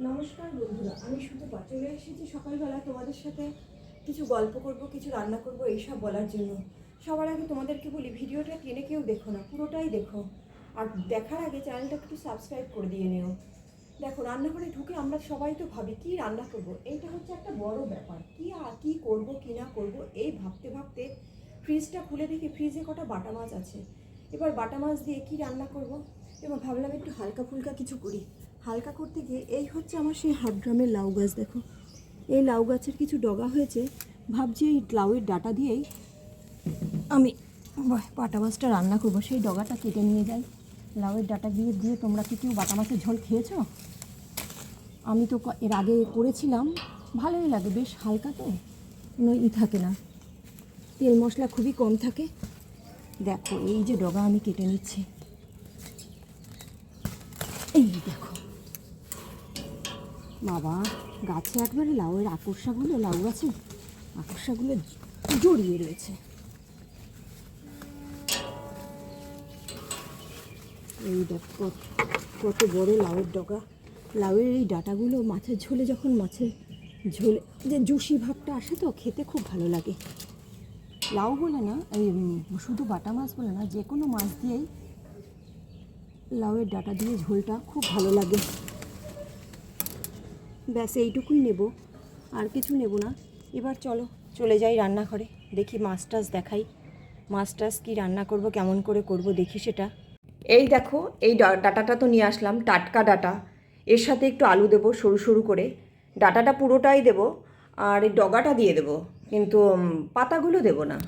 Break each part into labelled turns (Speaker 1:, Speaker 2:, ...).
Speaker 1: নমস্কার বন্ধুরা, আমি শুধু চলে এসেছি সকালবেলা তোমাদের সাথে কিছু গল্প করব, কিছু রান্না করব, এইসব বলার জন্য। সবার আগে তোমাদেরকে বলি, ভিডিওটা টেনে কেউ দেখো না, পুরোটাই দেখো। আর দেখার আগে চ্যানেলটা একটু সাবস্ক্রাইব করে দিয়ে নিও। দেখো, রান্নাঘরে ঢুকে আমরা সবাই তো ভাবি, কী রান্না করব? এইটা হচ্ছে একটা বড় ব্যাপার। কি আর কী করব, কি না করব, এই ভাবতে ভাবতে ফ্রিজটা খুলে দেখি ফ্রিজে কটা বাটা মাছ আছে। এবার বাটা মাছ দিয়ে কি রান্না করব? এবং ভাবলাম একটু হালকা ফুলকা কিছু করি। হালকা করতে গিয়ে এই হচ্ছে আমার সেই হাফ ড্রামের লাউ গাছ, দেখো। এই লাউ গাছের কিছু ডগা হয়েছে, ভাবছি এই লাউয়ের ডাটা দিয়েই আমি বাটা মাছটা রান্না করব। সেই ডগাটা কেটে নিয়ে যাই। লাউয়ের ডাটা দিয়ে দিয়ে তোমরা কি কেউ বাটা মাছের ঝোল খেয়েছো? আমি তো এর আগে করেছিলাম। ভালোই লাগে, বেশ হালকা তো। কোনো ই থাকে না। তেল মশলা খুবই কম থাকে। দেখো, এই যে ডগা আমি কেটে নিচ্ছি। এই দেখো। বাবা, গাছে একবারে লাউয়ের আকর্ষাগুলো, লাউ গাছে আকর্ষাগুলো জড়িয়ে রয়েছে। এই দেখ, কত- বড় লাউয়ের ডগা। লাউয়ের এই ডাটাগুলো মাছের ঝোলে যখন মাছের ঝোলে, যে জুসি ভাবটা আসে তো, খেতে খুব ভালো লাগে। লাউ বলে না, এই শুধু বাটা মাছ বলে না, যে কোনো মাছ দিয়েই লাউয়ের ডাটা দিয়ে ঝোলটা খুব ভালো লাগে। ব্যাস, এইটুকুই নেব। আর কিছু নেব না। এবার চলো, চলে যাই রান্নাঘরে। দেখি মাছ টাছ দেখাই। মাছ টাছ কী রান্না করব, কেমন করে করব, দেখি সেটা। এই দেখো, এই ডাটাটা তো নিয়ে আসলাম, টাটকা ডাটা। এর সাথে একটু আলু দেবো, সরু সরু করে। ডাটাটা পুরোটাই দেবো, আর এই ডগাটা দিয়ে দেবো। কিন্তু পাতাগুলো দেবো না।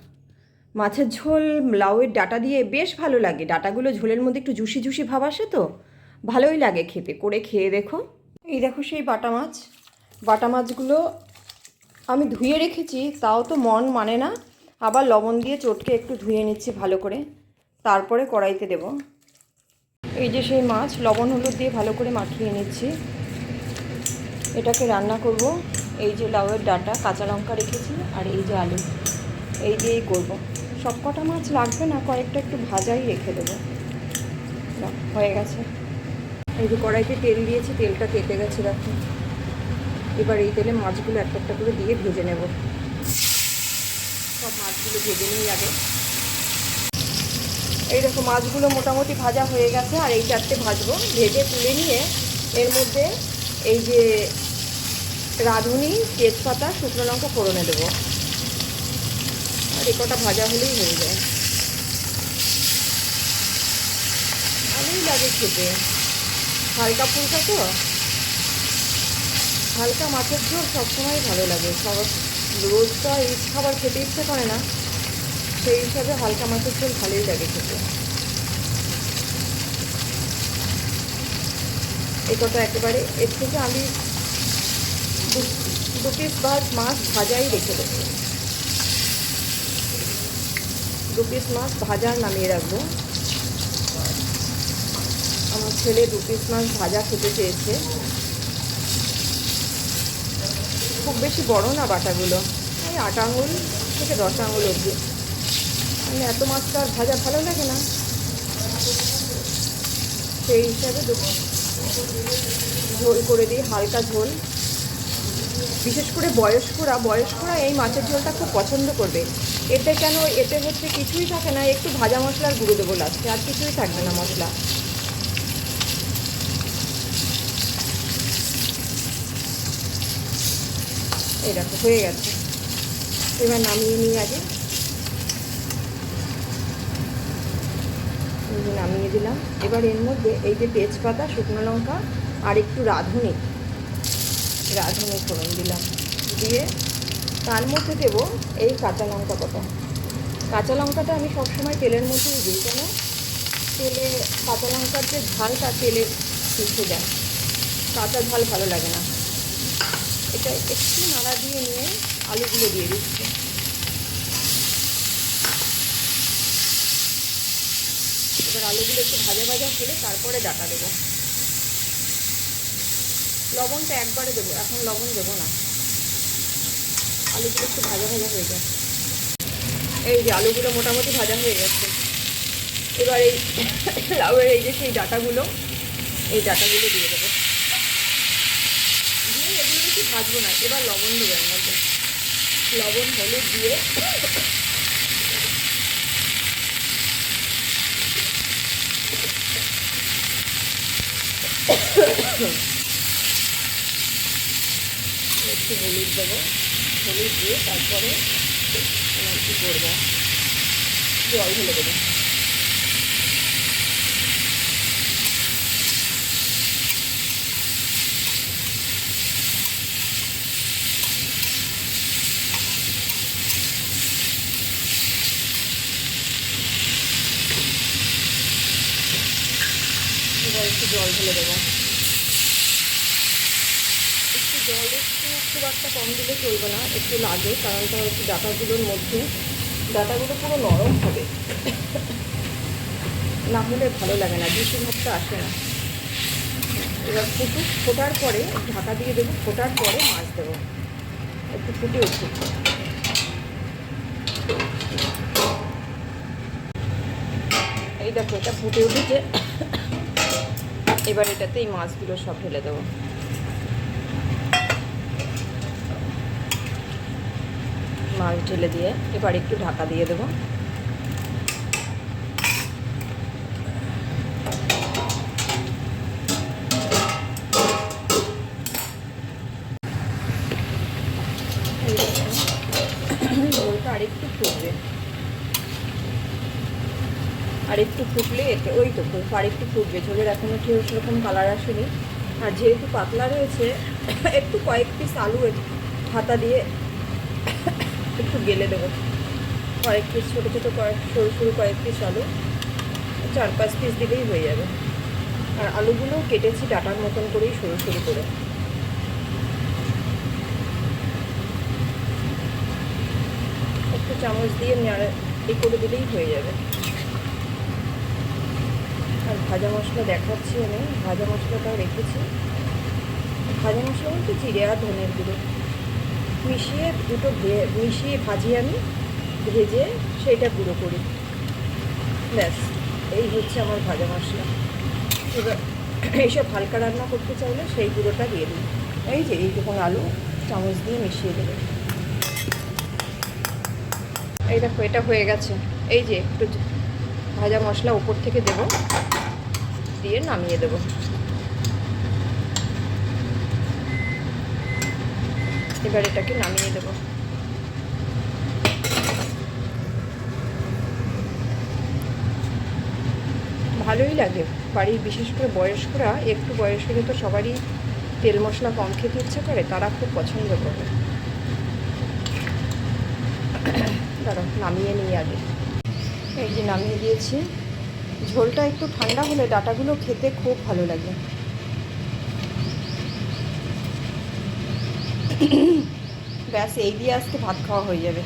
Speaker 1: মাছের ঝোল, লাউয়ের ডাটা দিয়ে বেশ ভালো লাগে। ডাটাগুলো ঝোলের মধ্যে একটু জুসি জুসি ভাব আসে তো? ভালোই লাগে খেতে। করে খেয়ে দেখো। এই দেখো সেই বাটা মাছ। বাটা মাছগুলো আমি ধুয়ে রেখেছি, তাও তো মন মানে না। আবার লবণ দিয়ে চটকে একটু ধুয়ে নিচ্ছি ভালো করে। তারপরে কড়াইতে দেব। এই যে সেই মাছ, লবণ হলুদ দিয়ে ভালো করে মাখিয়ে নিচ্ছি। এটাকে রান্না করব। এই যে লাউয়ের ডাটা, কাঁচা লঙ্কা রেখেছি আর এই যে আলু। এই দিয়েই করব। সব কটা মাছ লাগবে না, কয়েকটা একটু ভাজাই রেখে দেবো। হয়ে গেছে। এই যে কড়াইতে তেল দিয়েছি, তেলটা কেটে গেছে দেখো। এবার এই তেলে মাছগুলো একটা একটা করে দিয়ে ভেজে নেব। সব মাছগুলো ভেজে নিয়ে যাবে এই দেখো, মাছগুলো মোটামুটি ভাজা হয়ে গেছে, আর এই চারটে ভাজবো। ভেজে তুলে নিয়ে এর মধ্যে এই যে রাঁধুনি, তেজপাতা, শুকনো লঙ্কা ফোড়নে দেবো। আর কটা ভাজা হলেই হয়ে যায়। ভালোই লাগে খেতে। হালকা ফুলকা তো? হালকা মাছের ঝোল সবসময় ভালো লাগে। সব রোজ তো রিচ খাবার খেতে ইচ্ছে করে না। সেই হিসাবে হালকা মাছের ঝোল ভালোই লাগে খেতে। এই কথা একেবারে। এর থেকে আমি দু- পিস ভাত মাছ ভাজাই রেখে দেবো। দু পিস মাছ ভাজা নামিয়ে রাখব। ছেলে দু পিস মাছ ভাজা খেতে চেয়েছে। খুব বেশি বড় না বাটাগুলো। এই আট আঙুল থেকে দশ আঙুল অবধি। মানে এত মাছ তো আর ভাজা ভালো লাগে না। সেই হিসাবে ঝোল করে দিই, হালকা ঝোল। বিশেষ করে বয়স্করা বয়স্করা এই মাছের ঝোলটা খুব পছন্দ করবে। এতে কেন, এতে হচ্ছে কিছুই থাকে না, একটু ভাজা মশলার গুঁড়ো দেবো লাস্টে আর কিছুই থাকবে না মশলা। দেখো হয়ে গেছে। এবার নামিয়ে নিই আগে। নামিয়ে দিলাম। এবার এর মধ্যে এই যে তেজপাতা, শুকনো লঙ্কা আর একটু রাঁধুনি। রাঁধুনি ফোড়ন দিলাম। দিয়ে তার মধ্যে দেবো এই কাঁচা লঙ্কা কটা কাঁচা লঙ্কাটা আমি সবসময় তেলের মধ্যেই দিই। কেন? তেলে কাঁচা লঙ্কার যে ঝালটা, তেলে শুষে যায়। কাঁচা ঝাল ভালো লাগে না। এটা একটু নাড়া দিয়ে নিয়ে আলুগুলো দিয়ে দিচ্ছি। এবার আলুগুলো একটু ভাজা ভাজা হলে তারপরে ডাটা দেবো। লবণটা একবারে দেবো, এখন লবণ দেবো না। আলুগুলো একটু ভাজা ভাজা হয়ে যায় এই যে আলুগুলো মোটামুটি ভাজা হয়ে গেছে। এবার এই লাউয়ের এই যে সেই ডাটাগুলো, এই ডাটাগুলো দিয়ে দেবো। ভাজবো না, এবার লবণ দেবেন মধ্যে। লবণ, হলুদ দিয়ে। একটু হলুদ দেবো, হলুদ দিয়ে তারপরে কী করব? জল ঢেলে দেবো এবার একটু ঢেলে দেবো। একটু জল একটু খুব একটা কম দিলে চলবে না, একটু লাগে কারণটা হচ্ছে ডাটাগুলোর মধ্যে, ডাটাগুলো পুরো নরম হবে। না হলে ভালো লাগে না বেশি ভাবটা আসে না। এবার ফুটুক ফোটার পরে ঢাকা দিয়ে দেবো, ফোটার পরে মাছ দেবো। একটু ফুটে উঠুক। এই দেখো, এটা ফুটে উঠেছে। এবার এটাতে এই মাছগুলো সব ঢেলে দেবো। মাছ ঢেলে দিয়ে এবার একটু ঢাকা দিয়ে দেবো। আরেকটু ফুটবে। আর একটু ফুটলে ওই তো আর একটু ফুটবে। ঝোলের এখনও কেউ সেরকম কালার আসেনি। আর যেহেতু পাতলা রয়েছে, একটু কয়েক পিস আলু এ- হাতা দিয়ে একটু গেলে দেবো। কয়েক পিস ছোটো ছোটো কয়েক, সরু সরু কয়েক পিস আলু। চার পাঁচ পিস দিলেই হয়ে যাবে। আর আলুগুলো কেটেছি ডাটার মতন করেই সরু সরু করে। একটু চামচ দিয়ে নাড়ে এই করে দিলেই হয়ে যাবে। ভাজা মশলা দেখাচ্ছি আমি। ভাজা মশলাটাও রেখেছি। ভাজা মশলা বলতে জিরে আর ধনের গুঁড়ো। মিশিয়ে দুটো মিশিয়ে ভাজি আমি। ভেজে সেইটা গুঁড়ো করি। ব্যাস, এই হচ্ছে আমার ভাজা মশলা। এবার এইসব হালকা রান্না করতে চাইলে সেই গুঁড়োটা দিয়ে দিই। এই যে এইটুকুন আলু চামচ দিয়ে মিশিয়ে দেবে। এই দেখো, এটা হয়ে গেছে। এই যে, একটু ভাজা মশলা উপর থেকে দেব। দিয়ে নামিয়ে দেব। এবার এটাকে নামিয়ে দেব। ভালোই লাগে। বাড়ির বিশেষ করে বয়স্করা, একটু বয়স হলে তো সবারই তেল মশলা কম খেতে ইচ্ছে করে, তারা খুব পছন্দ করে। দাঁড়াও, নামিয়ে নিই আগে। এই যে নামিয়ে দিয়েছি। ঝোলটা একটু ঠান্ডা হলে ডাটাগুলো খেতে খুব ভালো লাগে। ব্যাস, এই দিয়ে আজকে ভাত খাওয়া হয়ে যাবে।